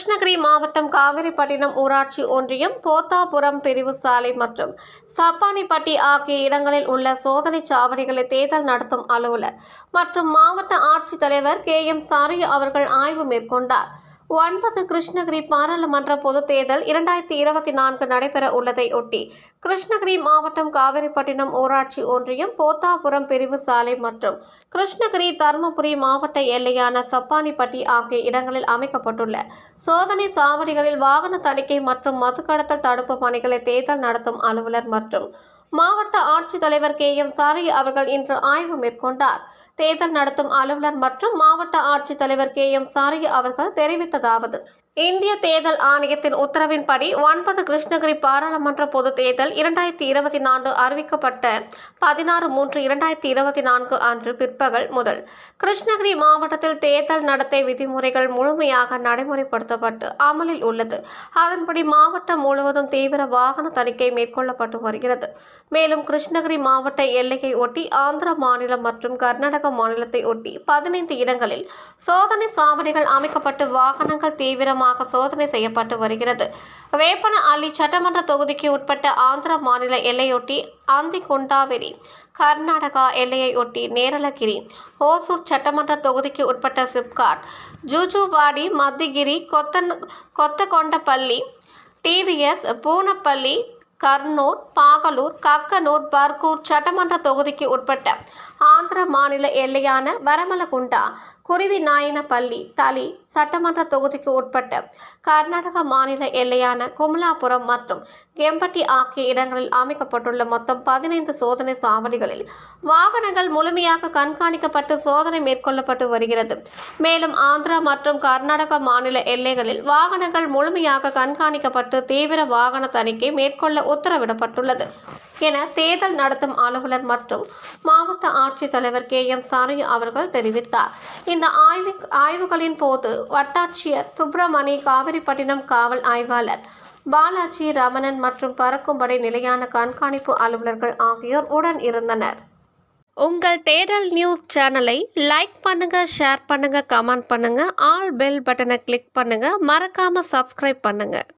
கிருஷ்ணகிரி மாவட்டம் காவிரிப்பட்டினம் ஊராட்சி ஒன்றியம் போத்தாபுரம் பிரிவு சாலை மற்றும் சப்பானிப்பட்டி ஆகிய இடங்களில் உள்ள சோதனை சாவடிகளை தேர்தல் நடத்தும் அலுவலர் மற்றும் மாவட்ட ஆட்சித்தலைவர் கே எம் சாரி அவர்கள் ஆய்வு மேற்கொண்டார். ஒன்பது கிருஷ்ணகிரி பாராளுமன்ற பொதுத் தேர்தல் இரண்டாயிரத்தி இருபத்தி நான்கு நடைபெற உள்ளதை ஒட்டி கிருஷ்ணகிரி மாவட்டம் காவிரிப்பட்டினம் ஊராட்சி ஒன்றியம் போத்தாபுரம் பிரிவு சாலை மற்றும் கிருஷ்ணகிரி தருமபுரி மாவட்ட எல்லையான சப்பானிப்பட்டி ஆகிய இடங்களில் அமைக்கப்பட்டுள்ள சோதனை சாவடிகளில் வாகன தணிக்கை மற்றும் மதுக்கடத்தல் தடுப்பு பணிகளை தேர்தல் நடத்தும் அலுவலர் மற்றும் மாவட்ட ஆட்சித்தலைவர் கே எம் சாரி அவர்கள் இன்று ஆய்வு மேற்கொண்டார். தேர்தல் நடத்தும் அலுவலர் மற்றும் மாவட்ட ஆட்சித்தலைவர் கே எம் சாரி அவர்கள் தெரிவித்ததாவது இந்திய தேர்தல் ஆணையத்தின் உத்தரவின்படி ஒன்பது கிருஷ்ணகிரி பாராளுமன்ற பொது தேர்தல் இரண்டாயிரத்தி இருபத்தி நான்கு அறிவிக்கப்பட்ட பதினாறு மூன்று இரண்டாயிரத்தி இருபத்தி நான்கு அன்று பிற்பகல் முதல். கிருஷ்ணகிரி மாவட்டத்தில் தேர்தல் நடத்தை விதிமுறைகள் முழுமையாக நடைமுறைப்படுத்தப்பட்டு அமலில் உள்ளது. அதன்படி மாவட்டம் முழுவதும் தீவிர வாகன தணிக்கை மேற்கொள்ளப்பட்டு வருகிறது. மேலும் கிருஷ்ணகிரி மாவட்ட எல்லையை ஒட்டி ஆந்திர மாநிலம் மற்றும் கர்நாடக மாநிலத்தை ஒட்டி பதினைந்து இடங்களில் சோதனை சாவடிகள் அமைக்கப்பட்டு வாகனங்கள் தீவிரமாக சோதனை செய்யப்பட்டு வருகிறது. வேப்பன அள்ளி சட்டமன்ற தொகுதிக்கு உட்பட்ட ஆந்திர மாநில எல்லையொட்டி அந்திகுண்டாவெரி கர்நாடகா எல்லையை ஒட்டி நேரலகிரி ஓசூர் சட்டமன்ற தொகுதிக்கு உட்பட்ட சிப்காட் ஜூஜுவாடி மத்திகிரி கொத்தன் கொத்தகொண்டப்பள்ளி டிவிஎஸ் பூனப்பள்ளி கர்னூர் பாகலூர் கக்கனூர் பர்கூர் சட்டமன்ற தொகுதிக்கு உட்பட்ட ஆந்திர மாநில எல்லையான வரமலகுண்டா குருவி நாயனப்பள்ளி தலி சட்டமன்ற தொகுதிக்கு உட்பட்ட கர்நாடக மாநில எல்லையான குமலாபுரம் மற்றும் கெம்பட்டி ஆகிய இடங்களில் அமைக்கப்பட்டுள்ள மொத்தம் பதினைந்து சோதனை சாவடிகளில் வாகனங்கள் முழுமையாக கண்காணிக்கப்பட்டு சோதனை மேற்கொள்ளப்பட்டு வருகிறது. மேலும் ஆந்திரா மற்றும் கர்நாடக மாநில எல்லைகளில் வாகனங்கள் முழுமையாக கண்காணிக்கப்பட்டு தீவிர வாகன தணிக்கை மேற்கொள்ள உத்தரவிடப்பட்டுள்ளது. என தேர்தல் நடத்தும் அலுவலர் மற்றும் மாவட்ட ஆட்சித்தலைவர் கே எம் சாரி அவர்கள் தெரிவித்தார். இந்த ஆய்வு ஆய்வுகளின் போது வட்டாட்சியர் சுப்பிரமணி காவிரிப்பட்டினம் காவல் ஆய்வாளர் பாலாஜி ரமணன் மற்றும் பறக்கும்படை நிலையான கண்காணிப்பு அலுவலர்கள் ஆகியோர் உடன் இருந்தனர். உங்கள் தேடல் நியூஸ் சேனலை லைக் பண்ணுங்க ஷேர் பண்ணுங்க கமெண்ட் பண்ணுங்க ஆல் பெல் பட்டனை கிளிக் பண்ணுங்க மறக்காம சப்ஸ்கிரைப் பண்ணுங்க.